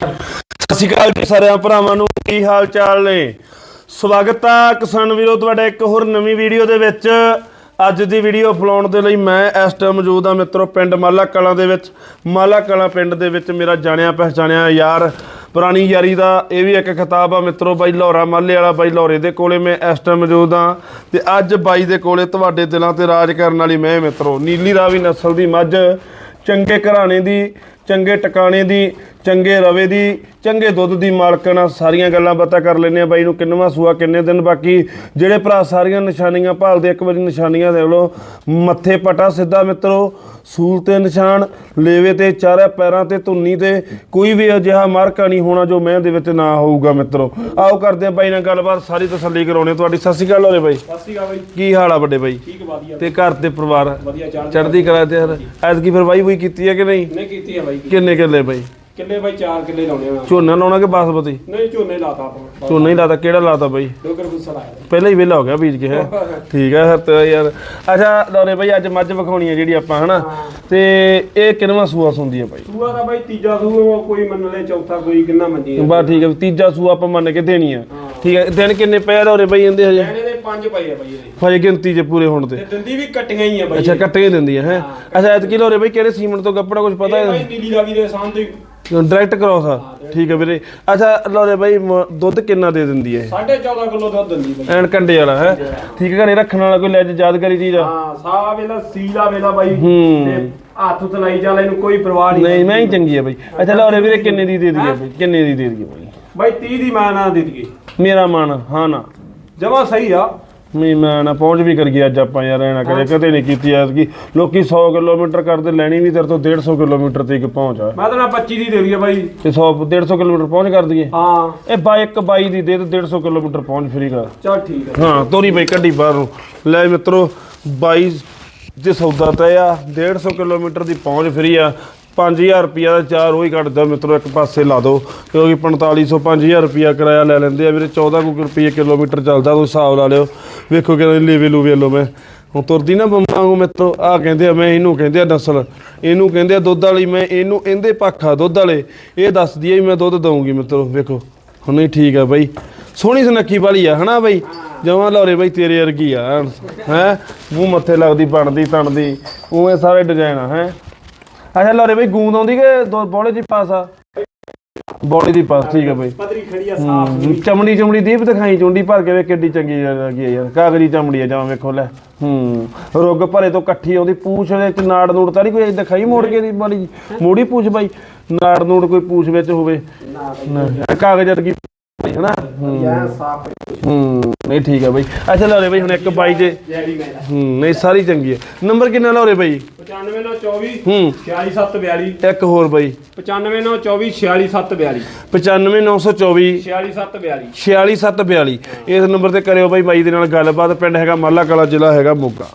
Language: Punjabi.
ਸਤਿ ਸ਼੍ਰੀ ਅਕਾਲ ਜੀ ਸਾਰਿਆਂ ਭਰਾਵਾਂ ਨੂੰ, ਕੀ ਹਾਲ ਚਾਲ ਨੇ? ਸਵਾਗਤ ਆ ਕਿਸਾਨ ਵੀਰੋ ਤੁਹਾਡਾ ਇੱਕ ਹੋਰ ਨਵੀਂ ਵੀਡੀਓ ਦੇ ਵਿੱਚ। ਅੱਜ ਦੀ ਵੀਡੀਓ ਫਲਾਉਣ ਦੇ ਲਈ ਮੈਂ ਇਸ ਟਾਈਮ ਮੌਜੂਦ ਆ ਮਿੱਤਰੋ ਪਿੰਡ ਮਾਲਾ ਕਲਾਂ ਦੇ ਵਿੱਚ। ਮਾਲਾ ਕਲਾਂ ਪਿੰਡ ਦੇ ਵਿੱਚ ਮੇਰਾ ਜਾਣਿਆ ਪਹਿਚਾਣਿਆ ਯਾਰ ਪੁਰਾਣੀ ਯਾਰੀ ਦਾ ਇਹ ਵੀ ਇੱਕ ਖਿਤਾਬ ਆ ਮਿੱਤਰੋ ਬਾਈ ਲਾਹੌਰਾ ਮਾਲੇ ਵਾਲਾ, ਬਾਈ ਲਾਹੌਰੇ ਦੇ ਕੋਲੇ ਮੈਂ ਇਸ ਟਾਈਮ ਮੌਜੂਦ ਆ ਤੇ ਅੱਜ ਬਾਈ ਦੇ ਕੋਲੇ ਤੁਹਾਡੇ ਦਿਲਾਂ ਤੇ ਰਾਜ ਕਰਨ ਵਾਲੀ ਮੈਂ ਮਿੱਤਰੋ, ਨੀਲੀ ਰਾਵੀ ਨਸਲ ਦੀ ਮੱਝ, ਚੰਗੇ ਘਰਾਣੇ ਦੀ ਚੰਗੇ ਟਿਕਾਣੇ ਦੀ ਚੰਗੇ ਰਵੇ ਦੀ ਚੰਗੇ ਦੁੱਧ ਦੀ ਮਾਲਕਣ ਸਾਰੀਆਂ ਗੱਲਾਂ ਬਾਤਾਂ ਕਰ ਲੈਨੇ ਆ ਬਾਈ ਨੂੰ ਕਿੰਨਵਾਂ ਸੂਆ ਕਿੰਨੇ ਦਿਨ ਬਾਕੀ। ਜਿਹੜੇ ਭਰਾ ਸਾਰੀਆਂ ਨਿਸ਼ਾਨੀਆਂ ਭਾਲਦੇ ਇੱਕ ਵਾਰੀ ਨਿਸ਼ਾਨੀਆਂ ਦੇਖ ਲਓ। ਮੱਥੇ ਪਟਾ ਸਿੱਧਾ ਮਿੱਤਰੋ ਸੂਲ ਤੇ ਨਿਸ਼ਾਨ ਲੇਵੇ ਤੇ ਚਾਰੇ ਪੈਰਾਂ ਤੇ ਧੁੰਨੀ ਤੇ ਕੋਈ ਵੀ ਅਜਿਹਾ ਮਾਰਕਾ ਨਹੀਂ ਹੋਣਾ ਜੋ ਮੈਂ ਦੇ ਵਿੱਚ ਨਾ ਹੋਊਗਾ ਮਿੱਤਰੋ। ਆਓ ਕਰਦੇ ਆ ਬਾਈ ਨਾਲ ਗੱਲਬਾਤ ਸਾਰੀ ਤਸੱਲੀ ਕਰਾਉਣੇ ਤੁਹਾਡੀ। ਸਤਿ ਸ਼੍ਰੀ ਅਕਾਲ ਹੋਰੇ ਬਾਈ। ਸਤਿ ਸ਼੍ਰੀ ਅਕਾਲ ਬਾਈ। ਕੀ ਹਾਲ ਆ ਵੱਡੇ ਬਾਈ? ਠੀਕ ਵਧੀਆ। ਤੇ ਘਰ ਤੇ ਪਰਿਵਾਰ? ਵਧੀਆ ਚੜ੍ਹਦੀ ਕਲਾ ਤੇ ਯਾਰ ਐਤਕੀ ਫਿਰ ਬਾਈ ਬੂਈ ਕੀਤੀ ਹੈ ਕਿ ਨਹੀਂ? ਨਹੀਂ ਕੀਤੀ ਆ ਬਾਈ। ਕਿੰਨੇ ਕਿੱਲੇ ਬਾਈ? ਕਿੱਲੇ ਬਾਈ 4 ਕਿੱਲੇ ਲਾਉਣੇ ਆ ਝੋਨਾ ਲਾਉਣਾ ਕਿ ਬਾਸਮਤੀ? ਨਹੀਂ ਝੋਨੇ ਲਾਤਾ ਆਪਾਂ। ਝੋਨਾ ਹੀ ਲਾਤਾ ਕਿਹੜਾ ਲਾਤਾ ਬਾਈ? ਡੋਗਰ ਗੁੱਸਾ ਲਾਇਆ ਪਹਿਲਾਂ ਹੀ ਵਿਹਲਾ ਹੋ ਗਿਆ ਬੀਜ ਕੇ ਹੈ। ਠੀਕ ਹੈ ਫਿਰ ਤੇ ਯਾਰ ਅੱਛਾ ਲੋਰੇ ਬਾਈ ਅੱਜ ਮੱਝ ਵਿਖਾਉਣੀ ਹੈ ਜਿਹੜੀ ਆਪਾਂ ਹਨਾ? ਤੇ ਇਹ ਕਿੰਨਵਾਂ ਸੂਆ ਸੁੰਦੀ ਹੈ ਬਾਈ? ਸੂਆ ਦਾ ਬਾਈ ਤੀਜਾ ਸੂਆ ਕੋਈ ਮੰਨ ਲੈ ਚੌਥਾ ਕੋਈ ਕਿੰਨਾ ਮੰਜੀ ਬਸ ਠੀਕ ਹੈ ਤੀਜਾ ਸੂਆ ਆਪਾਂ ਮੰਨ ਕੇ ਦੇਣੀ ਆ। ਠੀਕ ਹੈ ਦਿਨ ਕਿੰਨੇ ਪਏ ਲੋਰੇ ਬਾਈ ਇਹਦੇ ਹਜੇ? ਪੰਜ ਪਏ ਆ ਬਾਈ ਇਹਦੇ। ਗਿਣਤੀ ਜੇ ਪੂਰੇ ਹੋਣ ਤੇ। ਤੇ ਦੰਦੀ ਵੀ ਕੱਟੀਆਂ ਹੀ ਆ ਬਾਈ। ਅੱਛਾ ਕੱਟੇ ਹੀ ਦਿੰਦੀ ਹੈ? ਹੈ ਅੱਛਾ ਐਤਕੀ ਲੋਰੇ ਬਾਈ ਕਿਹੜੇ ਸੀਮੈਂਟ ਤੋਂ ਕੱਪੜਾ ਕੁਝ ਪਤਾ ਇਹ ਹੈ ਬਾਈ ਨੀਲੀ ਰਾਵੀ ਦੇ ਸਾਹਮਣੇ ਡਾਇਰੈਕਟ ਕਰਾਓ ਸਾ ਠੀਕ ਹੈ ਵੀਰੇ। ਅੱਛਾ ਲੋਰੇ ਬਾਈ ਮ- ਦੁੱਧ ਕਿੰਨਾ ਦੇ ਦਿੰਦੀ ਹੈ 14.5 ਕਿਲੋ ਦੁੱਧ ਦਿੰਦੀ ਬਾਈ। ਐਨ ਕੰਡੇ ਵਾਲਾ ਹੈ? ਠੀਕ ਹੈ ਘਰੇ ਰੱਖਣ ਵਾਲਾ ਕੋਈ ਲੈਜ ਯਾਦਗਾਰੀ ਚੀਜ਼ ਆ? ਹਾਂ ਸਾਹ ਵੇਲਾ ਸੀਲਾ ਵੇਲਾ ਬਾਈ। ਹੂੰ। ਤੇ ਹੱਥ ਤਲਾਈ ਚੱਲ ਇਹਨੂੰ ਕੋਈ ਪਰਵਾਹ ਨਹੀਂ ਨਹੀਂ ਮੈਂ ਹੀ ਚੰਗੀ ਆ ਬਾਈ। ਅੱਛਾ ਲੋਰੇ ਵੀਰੇ ਕਿੰਨੇ ਦੀ ਦੇ ਦਈਏ ਬਾਈ? ਕਿੰਨੇ ਦੀ ਦੇ ਦਈਏ ਬਾਈ? ਬਾਈ 30 ਦੀ ਮੈਂ ਨਾ ਦੇ ਦਈਏ। ਮੇਰਾ ਮਨ ਹਾਂ ਨਾ। ਜਮਾ ਸਹੀ ਆ। ਮੈਂ ਮੈਂ ਨਾ ਪਹੁੰਚ ਵੀ ਕਰ ਗਿਆ ਅੱਜ ਆਪਾਂ ਯਾਰ ਐਨਾ ਕਰੇ ਕਦੇ ਨਹੀਂ ਕੀਤੀ ਐਤਕੀ। ਲੋਕੀ 100 ਕਿਲੋਮੀਟਰ ਕਰਦੇ ਲੈਣੀ ਵੀ ਤੇਰੇ ਤੋਂ 150 ਕਿਲੋਮੀਟਰ ਤੱਕ ਪਹੁੰਚ ਆ। ਮੈਂ ਤਾਂ ਨਾ 25 ਦੀ ਦੇ ਦਈਏ ਬਾਈ। ਤੇ 100 150 ਕਿਲੋਮੀਟਰ ਪਹੁੰਚ ਕਰ ਦਈਏ। ਹਾਂ। ਇਹ ਬਾਈਕ ਬਾਈ ਦੀ ਦੇ ਤੇ 150 ਕਿਲੋਮੀਟਰ ਪਹੁੰਚ ਫਰੀ ਕਰ। ਚਲ ਠੀਕ ਹੈ ਹਾਂ ਤੋਰੀ ਬਾਈ ਕੱਢੀ ਬਾਹਰ ਨੂੰ। ਲੈ ਮਿੱਤਰੋ 22 ਜੇ ਸੌਦਾ ਤय ਆ 150 ਕਿਲੋਮੀਟਰ ਦੀ ਪਹੁੰਚ ਫਰੀ ਆ। 5000 ਰੁਪਿਆ ਦਾ ਚਾਰ ਉਹ ਹੀ ਕੱਢਦਾ, ਮਿੱਤਰੋ, ਇੱਕ ਪਾਸੇ ਲਾ ਦਿਓ। ਕਿਉਂਕਿ 4500 5000 ਰੁਪਿਆ ਕਿਰਾਇਆ ਲੈ ਲੈਂਦੇ ਆ। ਵੀਰੇ 14 ਕੁ ਰੁਪਏ ਕਿਲੋਮੀਟਰ ਚੱਲਦਾ, ਤੁਸੀਂ ਹਿਸਾਬ ਲਾ ਲਿਓ। ਵੇਖੋ ਕਿਹੜਾ ਲੇਵੇ ਲੂਵੇ ਲੋ ਮੈਂ। ਹੁਣ ਤੁਰਦੀ ਨਾ ਬੰਮਾ ਬੰਮਾਂਗੂ ਮਿੱਤਰੋ ਆ ਕਹਿੰਦੇ ਆ, ਮੈਂ ਇਹਨੂੰ ਕਹਿੰਦੇ ਆ ਨਸਲ। ਇਹਨੂੰ ਕਹਿੰਦੇ ਆ ਦੁੱਧ ਵਾਲੀ, ਮੈਂ ਇਹਨੂੰ ਇਹਦੇ ਪੱਖਾ ਦੁੱਧ ਵਾਲੇ। ਇਹ ਦੱਸਦੀ ਆ ਵੀ ਮੈਂ ਦੁੱਧ ਦਊਂਗੀ, ਮਿੱਤਰੋ, ਵੇਖੋ। ਹੁਣ ਨਹੀਂ ਠੀਕ ਆ ਬਾਈ। ਸੋਹਣੀ ਸੁਨੱਖੀ ਵਾਲੀ ਆ, ਹਨਾ ਬਾਈ? ਜਮਾਂ ਲੌਰੇ ਬਾਈ ਤੇਰੇ ਵਰਗੀ ਆ, ਹੈ? ਮੂੰਹ ਮੱਥੇ ਲੱਗਦੀ, ਬਣਦੀ, ਤਣਦੀ। ਉਵੇਂ ਸਾਰੇ ਡਿਜ਼ਾਈਨ ਆ, ਹੈ? ਅੱਛਾ ਲੌਰੇ ਬਾਈ ਗੂੰਦ ਆਉਂਦੀ ਕਿ ਦੋ ਬੋਲੇ ਦੀ ਪਾਸ ਆ? ਬੋਲੇ ਦੀ ਪਾਸ ਠੀਕ ਆ ਬਾਈ। ਪਤਰੀ ਖੜੀ ਆ ਸਾਫ਼ ਹੂੰ, ਚਮੜੀ ਚਮੜੀ ਦੀਪ ਦਿਖਾਈ ਚੁੰਡੀ ਭਰ ਕੇ ਵੇ ਕਿੱਡੀ ਚੰਗੀ ਲੱਗੀ ਆ ਯਾਰ ਕਾਗਰੀ ਚਮੜੀ ਆ ਜਮਾਂ ਵੇਖੋ ਲੈ। ਹੂੰ ਰੁੱਗ ਭਰੇ ਤੋਂ ਇਕੱਠੀ ਆਉਂਦੀ ਪੂਛ ਦੇ ਵਿੱਚ ਨਾੜ ਨੂੜ ਤਾਂ ਨਹੀਂ ਕੋਈ ਦਿਖਾਈ ਮੋੜ ਕੇ ਦੀ ਵਾਲੀ? ਮੋੜੀ ਪੂਛ ਬਾਈ ਨਾੜ ਨੂੜ ਕੋਈ ਪੂਛ ਵਿੱਚ ਹੋਵੇ। ਨਾ ਕਾਗਜ਼ ਵਰਗੀ ਹਨਾ ਹੂੰ ਯਾਰ ਸਾਫ਼ ਹੂੰ। ਨਹੀਂ ਠੀਕ ਆ ਬਾਈ। ਅੱਛਾ ਲਓ ਰੇ ਬਾਈ ਹੁਣ ਇੱਕ ਬਾਈ ਜੇ। ਜੈਡੀ ਮੈਨ ਹੂੰ ਨਹੀਂ ਸਾਰੀ ਚੰਗੀ ਹੈ। ਨੰਬਰ ਕਿੰਨਾ ਲਓ ਰੇ ਬਾਈ? 95 ਨਾਲ 24 ਹੂੰ। 46742 ਇੱਕ ਹੋਰ ਬਾਈ। 95 ਨਾਲ 24 46742 95924 46742 46742 ਇਸ ਨੰਬਰ ਤੇ ਕਰਿਓ ਬਾਈ ਬਾਈ ਦੇ ਨਾਲ ਗੱਲਬਾਤ। ਪਿੰਡ ਹੈਗਾ ਮਾਲਾ ਕਲਾ ਜ਼ਿਲ੍ਹਾ ਹੈਗਾ ਮੋਗਾ।